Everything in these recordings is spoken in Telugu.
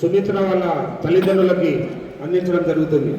సుమిత్ర వాళ్ళ తల్లిదండ్రులకి అందించడం జరుగుతుంది.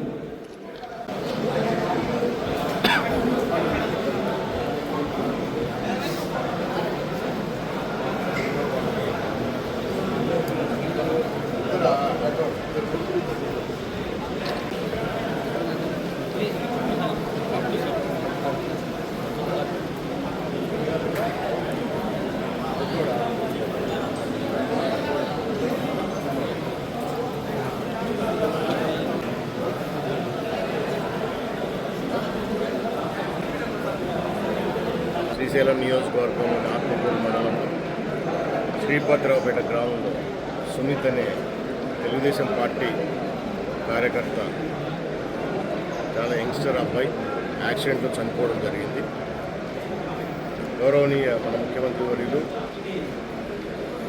శ్రీశైలం నియోజకవర్గం ఆత్మకూరు మండలంలో శ్రీభద్రావుపేట గ్రామంలో సుమిత్ అనే తెలుగుదేశం పార్టీ కార్యకర్త చాలా యంగ్స్టర్ అబ్బాయి యాక్సిడెంట్లో చనిపోవడం జరిగింది. గౌరవనీయ మన ముఖ్యమంత్రి వర్యులు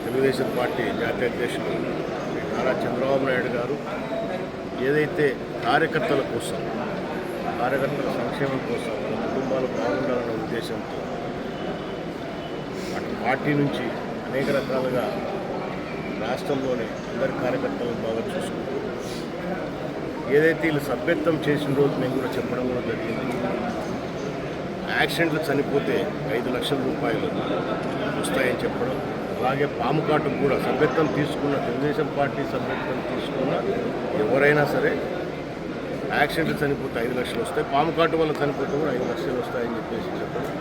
తెలుగుదేశం పార్టీ జాతీయ అధ్యక్షులు నారా చంద్రబాబు నాయుడు గారు ఏదైతే కార్యకర్తల కోసం కార్యకర్తల సంక్షేమం కోసం మన కుటుంబాలు బాగుండాలన్న ఉద్దేశంతో పార్టీ నుంచి అనేక రకాలుగా రాష్ట్రంలోని అందరి కార్యకర్తలను బాగా చూసుకుంటారు ఏదైతే వీళ్ళు సభ్యత్వం చేసిన రోజు మేము కూడా చెప్పడం కూడా జరిగింది. యాక్సిడెంట్లు చనిపోతే ఐదు లక్షల రూపాయలు వస్తాయని చెప్పడం అలాగే పాము కాటుకు కూడా సభ్యత్వం తీసుకున్న తెలుగుదేశం పార్టీ సభ్యత్వం తీసుకున్న ఎవరైనా సరే యాక్సిడెంట్లు చనిపోతే ఐదు లక్షలు వస్తాయి పాము కాటు వల్ల చనిపోతే కూడా ఐదు లక్షలు వస్తాయని చెప్పేసి చెప్పడం.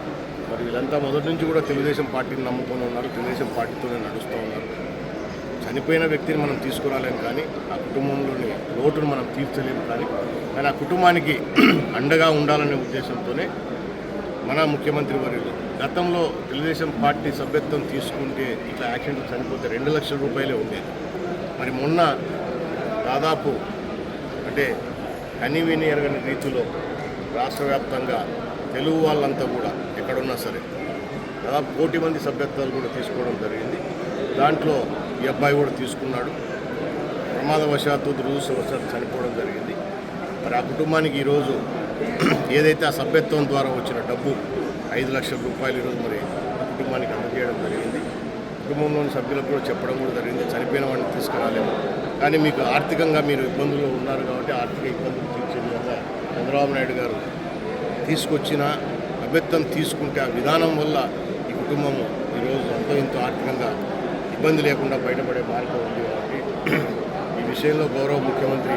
మరి వీళ్ళంతా మొదటి నుంచి కూడా తెలుగుదేశం పార్టీని నమ్ముకొని ఉన్నారు తెలుగుదేశం పార్టీతోనే నడుస్తూ ఉన్నారు. చనిపోయిన వ్యక్తిని మనం తీసుకురాలేము కానీ ఆ కుటుంబంలోని లోటును మనం తీర్చలేము కానీ కానీ ఆ కుటుంబానికి అండగా ఉండాలనే ఉద్దేశంతోనే మన ముఖ్యమంత్రి వర్యులు గతంలో తెలుగుదేశం పార్టీ సభ్యత్వం తీసుకుంటే ఇట్లా యాక్సిడెంట్ చనిపోతే రెండు లక్షల రూపాయలే ఉండేది. మరి మొన్న దాదాపు అంటే కనివిని ఎరగని రీతిలో రాష్ట్ర వ్యాప్తంగా తెలుగు వాళ్ళంతా కూడా ఎక్కడున్నా సరే. దాదాపు కోటి మంది సభ్యత్వాలు కూడా తీసుకోవడం జరిగింది. దాంట్లో ఈ అబ్బాయి కూడా తీసుకున్నాడు. ప్రమాదవశాత్తు దురదృష్టవశాత్తు చనిపోవడం జరిగింది. మరి ఆ కుటుంబానికి ఈరోజు ఏదైతే ఆ సభ్యత్వం ద్వారా వచ్చిన డబ్బు ఐదు లక్షల రూపాయలు ఈరోజు మరి కుటుంబానికి అందజేయడం జరిగింది. కుటుంబంలోని సభ్యులకు కూడా చెప్పడం కూడా జరిగింది. చనిపోయిన వాడిని తీసుకురాలేము. కానీ మీకు ఆర్థికంగా మీరు ఇబ్బందుల్లో ఉన్నారు కాబట్టి ఆర్థిక ఇబ్బందులు తీర్చే విధంగా చంద్రబాబు నాయుడు గారు తీసుకొచ్చిన అభ్యర్థం తీసుకుంటే ఆ విధానం వల్ల ఈ కుటుంబం ఈరోజు ఎంతో ఎంతో ఆర్థికంగా ఇబ్బంది లేకుండా బయటపడే మార్గం ఉంది కాబట్టి ఈ విషయంలో గౌరవ ముఖ్యమంత్రి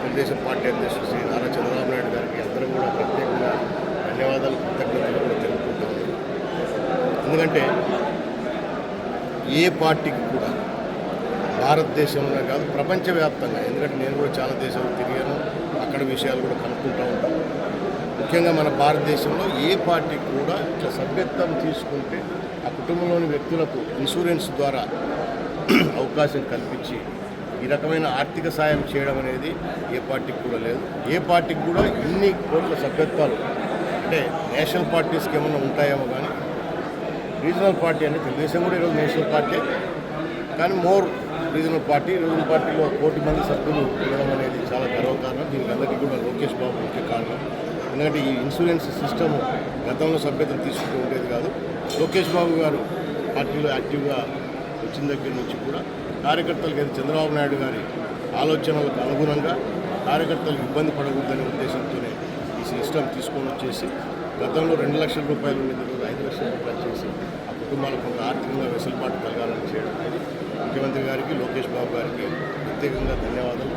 తెలుగుదేశం పార్టీ అధ్యక్షుడు శ్రీ నారా చంద్రబాబు నాయుడు గారికి అందరూ కూడా ప్రత్యేకంగా ధన్యవాదాలు కృతజ్ఞతలు కూడా తెలుపుకుంటాము. ఎందుకంటే ఏ పార్టీకి కూడా భారతదేశంలో కాదు ప్రపంచవ్యాప్తంగా ఎందుకంటే నేను కూడా చాలా దేశాలు తిరిగాను అక్కడ విషయాలు కూడా కనుక్కుంటూ ఉంటాను. ముఖ్యంగా మన భారతదేశంలో ఏ పార్టీ కూడా ఇట్లా సభ్యత్వం తీసుకుంటే ఆ కుటుంబంలోని వ్యక్తులకు ఇన్సూరెన్స్ ద్వారా అవకాశం కల్పించి ఈ రకమైన ఆర్థిక సాయం చేయడం అనేది ఏ పార్టీకి కూడా లేదు. ఏ పార్టీకి కూడా ఇన్ని కోట్ల సభ్యత్వాలు అంటే నేషనల్ పార్టీస్కి ఏమైనా ఉంటాయేమో కానీ రీజనల్ పార్టీ అంటే తెలుగుదేశం కూడా ఈరోజు నేషనల్ పార్టీ కానీ మోర్ రీజనల్ పార్టీ రీజనల్ పార్టీలో కోటి మంది సభ్యులు ఉండడం అనేది చాలా గర్వకారణం. దీనికి అందరికీ కూడా లోకేష్ బాబు ముఖ్య కారణం. ఎందుకంటే ఈ ఇన్సూరెన్స్ సిస్టమ్ గతంలో సభ్యతలు తీసుకుంటూ ఉండేది కాదు. లోకేష్ బాబు గారు పార్టీలో యాక్టివ్గా వచ్చిన దగ్గర నుంచి కూడా కార్యకర్తలకి అయితే చంద్రబాబు నాయుడు గారి ఆలోచనలకు అనుగుణంగా కార్యకర్తలకు ఇబ్బంది పడకూడదనే ఉద్దేశంతోనే ఈ సిస్టమ్ తీసుకొని వచ్చేసి గతంలో రెండు లక్షల రూపాయలు ఉండేది ఐదు లక్షల రూపాయలు చేసి ఆ కుటుంబాలకు కొంత ఆర్థికంగా వెసులుబాటు కలగాలని చేయడం అనేది ముఖ్యమంత్రి గారికి లోకేష్ బాబు గారికి ప్రత్యేకంగా ధన్యవాదాలు.